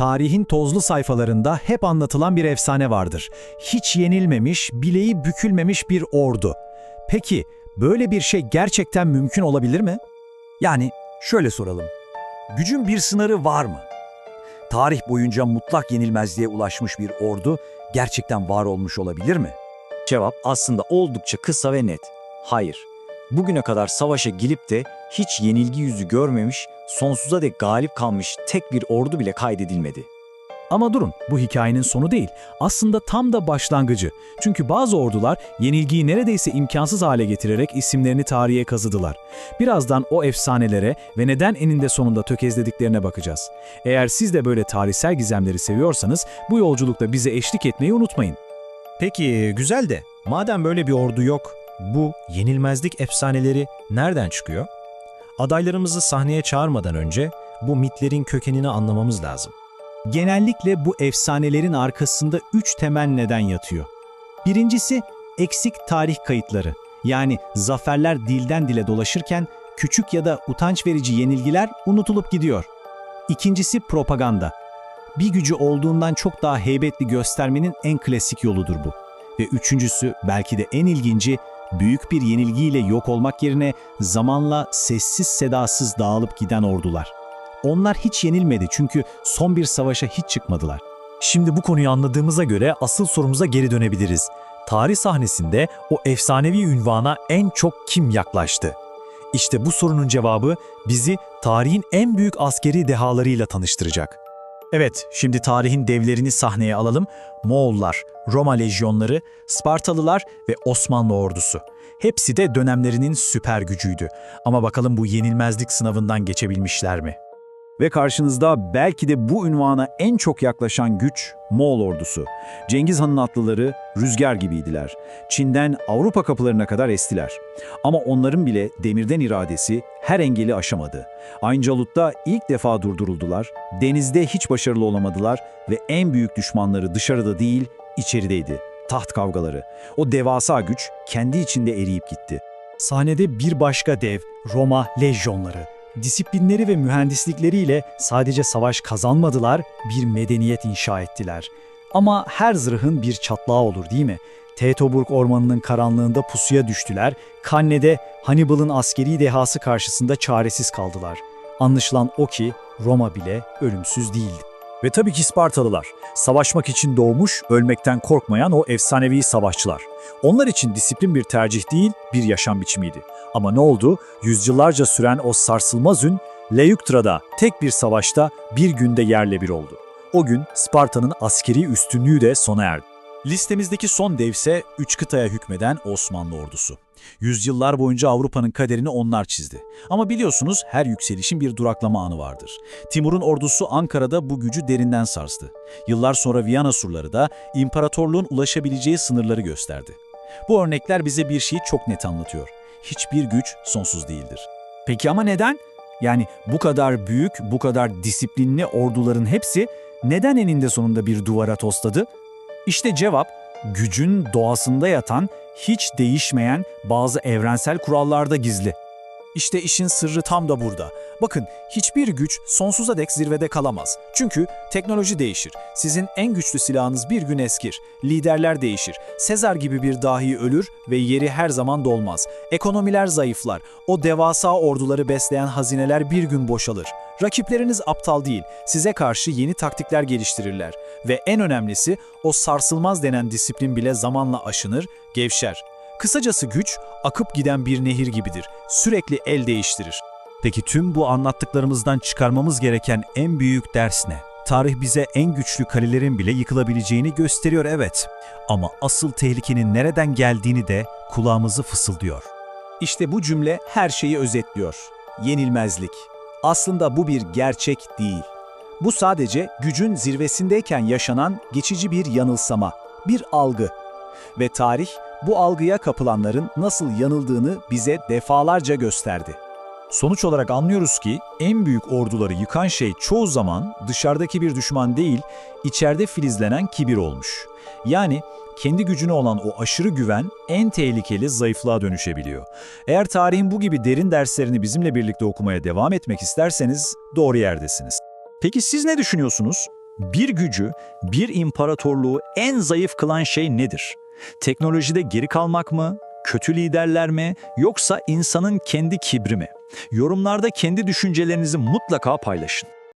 Tarihin tozlu sayfalarında hep anlatılan bir efsane vardır. Hiç yenilmemiş, bileği bükülmemiş bir ordu. Peki, böyle bir şey gerçekten mümkün olabilir mi? Yani şöyle soralım. Gücün bir sınırı var mı? Tarih boyunca mutlak yenilmezliğe ulaşmış bir ordu gerçekten var olmuş olabilir mi? Cevap aslında oldukça kısa ve net. Hayır. Bugüne kadar savaşa gelip de hiç yenilgi yüzü görmemiş, sonsuza dek galip kalmış tek bir ordu bile kaydedilmedi. Ama durun, bu hikayenin sonu değil. Aslında tam da başlangıcı. Çünkü bazı ordular yenilgiyi neredeyse imkansız hale getirerek isimlerini tarihe kazıdılar. Birazdan o efsanelere ve neden eninde sonunda tökezlediklerine bakacağız. Eğer siz de böyle tarihsel gizemleri seviyorsanız bu yolculukta bize eşlik etmeyi unutmayın. Peki güzel de madem böyle bir ordu yok, bu yenilmezlik efsaneleri nereden çıkıyor? Adaylarımızı sahneye çağırmadan önce bu mitlerin kökenini anlamamız lazım. Genellikle bu efsanelerin arkasında üç temel neden yatıyor. Birincisi eksik tarih kayıtları. Yani zaferler dilden dile dolaşırken küçük ya da utanç verici yenilgiler unutulup gidiyor. İkincisi propaganda. Bir gücü olduğundan çok daha heybetli göstermenin en klasik yoludur bu. Ve üçüncüsü belki de en ilginci büyük bir yenilgiyle yok olmak yerine zamanla sessiz sedasız dağılıp giden ordular. Onlar hiç yenilmedi çünkü son bir savaşa hiç çıkmadılar. Şimdi bu konuyu anladığımıza göre asıl sorumuza geri dönebiliriz. Tarih sahnesinde o efsanevi ünvana en çok kim yaklaştı? İşte bu sorunun cevabı bizi tarihin en büyük askeri dehalarıyla tanıştıracak. Evet, şimdi tarihin devlerini sahneye alalım. Moğollar, Roma lejyonları, Spartalılar ve Osmanlı ordusu. Hepsi de dönemlerinin süper gücüydü. Ama bakalım bu yenilmezlik sınavından geçebilmişler mi? Ve karşınızda belki de bu ünvana en çok yaklaşan güç Moğol ordusu. Cengiz Han'ın atlıları rüzgar gibiydiler. Çin'den Avrupa kapılarına kadar estiler. Ama onların bile demirden iradesi her engeli aşamadı. Aynjalut'ta ilk defa durduruldular, denizde hiç başarılı olamadılar ve en büyük düşmanları dışarıda değil, içerideydi. Taht kavgaları. O devasa güç kendi içinde eriyip gitti. Sahnede bir başka dev, Roma lejyonları. Disiplinleri ve mühendislikleriyle sadece savaş kazanmadılar, bir medeniyet inşa ettiler. Ama her zırhın bir çatlağı olur değil mi? Teutoburg ormanının karanlığında pusuya düştüler, Canne'de Hannibal'ın askeri dehası karşısında çaresiz kaldılar. Anlaşılan o ki Roma bile ölümsüz değildi. Ve tabii ki Spartalılar. Savaşmak için doğmuş, ölmekten korkmayan o efsanevi savaşçılar. Onlar için disiplin bir tercih değil, bir yaşam biçimiydi. Ama ne oldu? Yüzyıllarca süren o sarsılmaz ün, Leuctra'da tek bir savaşta bir günde yerle bir oldu. O gün Sparta'nın askeri üstünlüğü de sona erdi. Listemizdeki son dev ise üç kıtaya hükmeden Osmanlı ordusu. Yüzyıllar boyunca Avrupa'nın kaderini onlar çizdi. Ama biliyorsunuz her yükselişin bir duraklama anı vardır. Timur'un ordusu Ankara'da bu gücü derinden sarstı. Yıllar sonra Viyana surları da imparatorluğun ulaşabileceği sınırları gösterdi. Bu örnekler bize bir şeyi çok net anlatıyor. Hiçbir güç sonsuz değildir. Peki ama neden? Yani bu kadar büyük, bu kadar disiplinli orduların hepsi neden eninde sonunda bir duvara tosladı? İşte cevap, gücün doğasında yatan, hiç değişmeyen bazı evrensel kurallarda gizli. İşte işin sırrı tam da burada. Bakın, hiçbir güç sonsuza dek zirvede kalamaz. Çünkü teknoloji değişir. Sizin en güçlü silahınız bir gün eskir. Liderler değişir. Sezar gibi bir dahi ölür ve yeri her zaman dolmaz. Ekonomiler zayıflar. O devasa orduları besleyen hazineler bir gün boşalır. Rakipleriniz aptal değil. Size karşı yeni taktikler geliştirirler. Ve en önemlisi o sarsılmaz denen disiplin bile zamanla aşınır, gevşer. Kısacası güç, akıp giden bir nehir gibidir. Sürekli el değiştirir. Peki tüm bu anlattıklarımızdan çıkarmamız gereken en büyük ders ne? Tarih bize en güçlü kalelerin bile yıkılabileceğini gösteriyor evet. Ama asıl tehlikenin nereden geldiğini de kulağımızı fısıldıyor. İşte bu cümle her şeyi özetliyor. Yenilmezlik. Aslında bu bir gerçek değil. Bu sadece gücün zirvesindeyken yaşanan geçici bir yanılsama, bir algı. Ve tarih bu algıya kapılanların nasıl yanıldığını bize defalarca gösterdi. Sonuç olarak anlıyoruz ki en büyük orduları yıkan şey çoğu zaman dışarıdaki bir düşman değil, içeride filizlenen kibir olmuş. Yani kendi gücüne olan o aşırı güven en tehlikeli zayıflığa dönüşebiliyor. Eğer tarihin bu gibi derin derslerini bizimle birlikte okumaya devam etmek isterseniz doğru yerdesiniz. Peki siz ne düşünüyorsunuz? Bir gücü, bir imparatorluğu en zayıf kılan şey nedir? Teknolojide geri kalmak mı? Kötü liderler mi? Yoksa insanın kendi kibri mi? Yorumlarda kendi düşüncelerinizi mutlaka paylaşın.